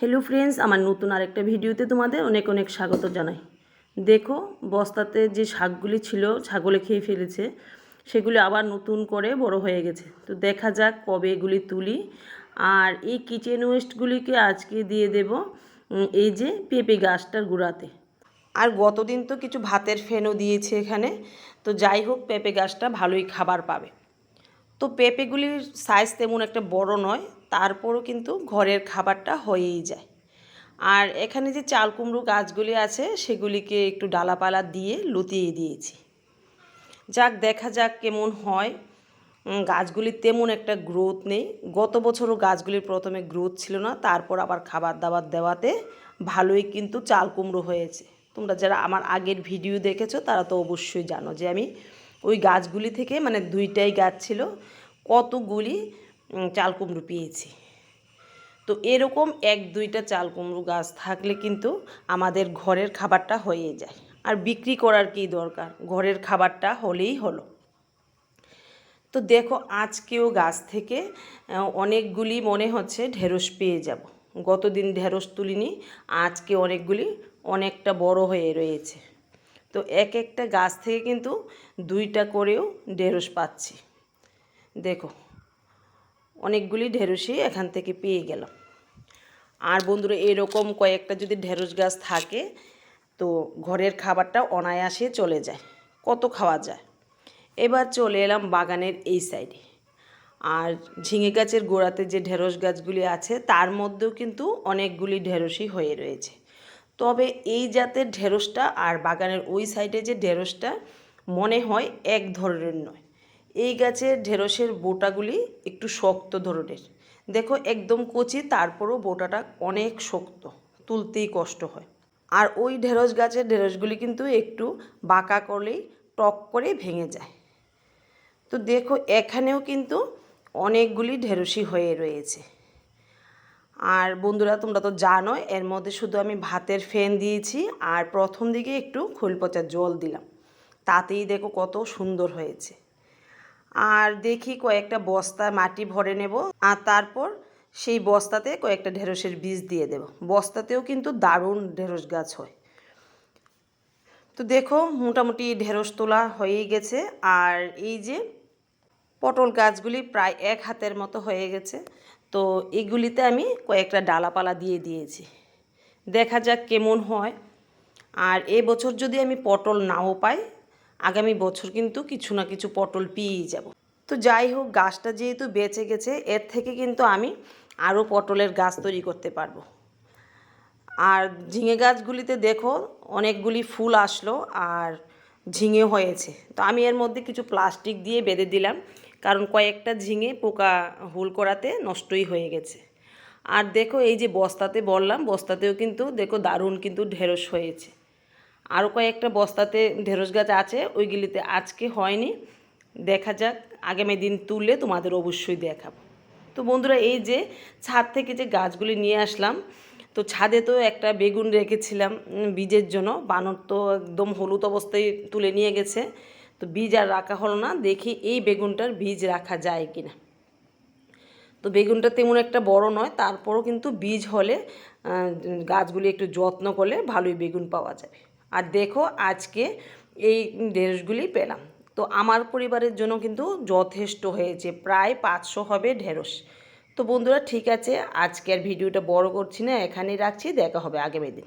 Hello friends আমার নতুন আরেকটা ভিডিওতে তোমাদের অনেক অনেক স্বাগত জানাই। দেখো, বস্তাতে যে শাকগুলি ছিল, ছাগলে খেয়ে ফেলেছে, সেগুলি আবার নতুন করে বড় হয়ে গেছে। তো দেখা যাক কবে এগুলি তুলি। আর এই কিচেন ওয়েস্টগুলিকে আজকে দিয়ে দেব এই যে পেঁপে গাছটার গুঁড়াতে। আর গতদিন তো কিছু ভাতের ফেনও দিয়েছে এখানে। তো যাই হোক, পেঁপে গাছটা ভালোই খাবার পাবে। তো পেঁপেগুলির সাইজ তেমন একটা বড় নয় তারপরও কিন্তু ঘরের খাবারটা হয়েই যায়। আর এখানে যে চাল কুমড়ো গাছগুলি আছে, সেগুলিকে একটু ডালাপালা দিয়ে লতিয়ে দিয়েছি। যাক, দেখা যাক কেমন হয়। গাছগুলির তেমন একটা গ্রোথ নেই। গত বছরও গাছগুলির প্রথমে গ্রোথ ছিল না, তারপর আবার খাবার দাবার দেওয়াতে ভালোই কিন্তু চাল কুমড়ো হয়েছে। তোমরা যারা আমার আগের ভিডিও দেখেছ, তারা তো অবশ্যই জানো যে আমি ওই গাছগুলি থেকে মানে দুইটাই গাছ ছিল, কতগুলি চাল কুমড়ো পেয়েছি। তো এরকম এক দুইটা চাল কুমড়ো গাছ থাকলে কিন্তু আমাদের ঘরের খাবারটা হয়ে যায়। আর বিক্রি করার কী দরকার? ঘরের খাবারটা হলেই হলো। তো দেখো, আজকেও গাছ থেকে অনেকগুলি মনে হচ্ছে ঢেঁড়স পেয়ে যাব। গতদিন ঢেঁড়স তুলিনি, আজকে অনেকগুলি অনেকটা বড় হয়ে রয়েছে। তো এক একটা গাছ থেকে কিন্তু দুইটা করেও ঢেঁড়স পাচ্ছি। দেখো অনেকগুলি ঢেঁড়সই এখান থেকে পেয়ে গেলাম। আর বন্ধুরা, এরকম কয়েকটা যদি ঢেঁড়স গাছ থাকে, তো ঘরের খাবারটা অনায়াসে চলে যায়। কত খাওয়া যায়? এবার চলে এলাম বাগানের এই সাইডে। আর ঝিঙে গাছের গোড়াতে যে ঢেঁড়স গাছগুলি আছে, তার মধ্যেও কিন্তু অনেকগুলি ঢেঁড়সই হয়ে রয়েছে। তবে এই জাতের ঢেঁড়সটা আর বাগানের ওই সাইডে যে ঢেঁড়সটা মনে হয় এক ধরনের নয়। এই গাছের ঢেঁড়সের বোটাগুলি একটু শক্ত ধরনের। দেখো, একদম কচি, তারপরও বোটাটা অনেক শক্ত, তুলতেই কষ্ট হয়। আর ওই ঢেঁড়স গাছের ঢেঁড়সগুলি কিন্তু একটু বাঁকা করলেই টক করে ভেঙে যায়। তো দেখো, এখানেও কিন্তু অনেকগুলি ঢেঁড়সই হয়ে রয়েছে। আর বন্ধুরা, তোমরা তো জানো, এর মধ্যে শুধু আমি ভাতের ফ্যান দিয়েছি আর প্রথম দিকে একটু খোল পচা জল দিলাম। তাতেই দেখো কত সুন্দর হয়েছে। আর দেখি কয়েকটা বস্তা মাটি ভরে নেব, আর তারপর সেই বস্তাতে কয়েকটা ঢেঁড়সের বীজ দিয়ে দেব। বস্তাতেও কিন্তু দারুণ ঢেঁড়স গাছ হয়। তো দেখো, মোটামুটি ঢেঁড়স তোলা হয়েই গেছে, আর এই যে পটল গাছগুলি প্রায় এক হাতের মতো হয়ে গেছে, তো এগুলিতে আমি কয়েকটা ডালাপালা দিয়ে দিয়েছি। দেখা যাক কেমন হয়। আর এ বছর যদি আমি পটল নাও পাই আগামী বছর কিন্তু কিছু না কিছু পটল পেয়েই যাব। তো যাই হোক, গাছটা যেহেতু বেঁচে গেছে, এর থেকে কিন্তু আমি আরও পটলের গাছ তৈরি করতে পারব। আর ঝিঙে গাছগুলিতে দেখো, অনেকগুলি ফুল আসলো আর ঝিঙে হয়েছে। তো আমি এর মধ্যে কিছু প্লাস্টিক দিয়ে বেঁধে দিলাম, কারণ কয়েকটা ঝিঙে পোকা হুল করাতে নষ্টই হয়ে গেছে। আর দেখো, এই যে বস্তাতে বললাম, বস্তাতেও কিন্তু দেখো দারুণ কিন্তু ঢেঁড়স হয়েছে। আরও কয়েকটা বস্তাতে ঢেঁড়স গাছ আছে, ওইগুলিতে আজকে হয়নি। দেখা যাক, আগামী দিন তুললে তোমাদের অবশ্যই দেখাবো। তো বন্ধুরা, এই যে ছাদ থেকে যে গাছগুলি নিয়ে আসলাম, তো ছাদে তো একটা বেগুন রেখেছিলাম বীজের জন্য। বানর তো একদম হলুদ অবস্থায় তুলে নিয়ে গেছে। তো বীজ আর রাখা হলো না, দেখি এই বেগুনটার বীজ রাখা যায় কি না তো বেগুনটা তেমন একটা বড় নয়, তারপরও কিন্তু বীজ হলে গাছগুলি একটু যত্ন করলে ভালোই বেগুন পাওয়া যাবে। আর দেখো আজকে এই ঢেঁড়সগুলি পেলাম। তো আমার পরিবারের জন্য কিন্তু যথেষ্ট হয়েছে, প্রায় পাঁচশো হবে ঢেঁড়স। তো বন্ধুরা ঠিক আছে, আজকের ভিডিওটা বড় করছি না, এখানেই রাখছি, দেখা হবে আগামী দিন।